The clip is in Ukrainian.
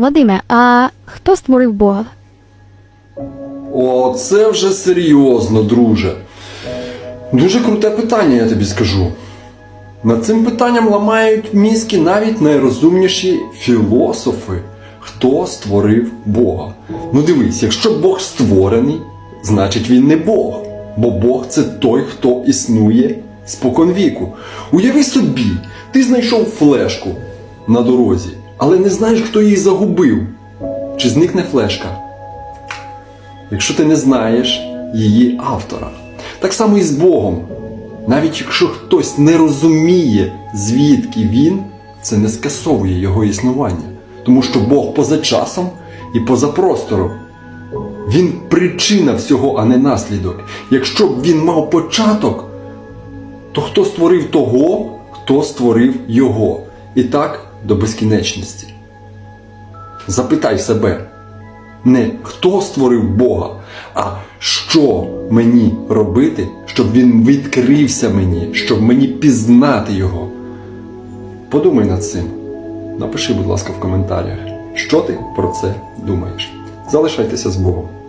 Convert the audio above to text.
Вадиме, а хто створив Бога? О, це вже серйозно, друже. Дуже круте питання, я тобі скажу. Над цим питанням ламають мізки навіть найрозумніші філософи. Хто створив Бога? Ну дивись, якщо Бог створений, значить він не Бог. Бо Бог це той, хто існує споконвіку. Уяви собі, ти знайшов флешку на дорозі, але не знаєш, хто її загубив. Чи зникне флешка? якщо ти не знаєш її автора. Так само і з Богом. Навіть якщо хтось не розуміє, звідки він, це не скасовує його існування. Тому що Бог поза часом і поза простором. Він причина всього, а не наслідок. Якщо б він мав початок, то хто створив того, хто створив його. І так до безкінечності. Запитай себе, не хто створив Бога, а що мені робити, щоб він відкрився мені, щоб мені пізнати його. Подумай над цим. Напиши, будь ласка, в коментарях, що ти про це думаєш. Залишайтеся з Богом.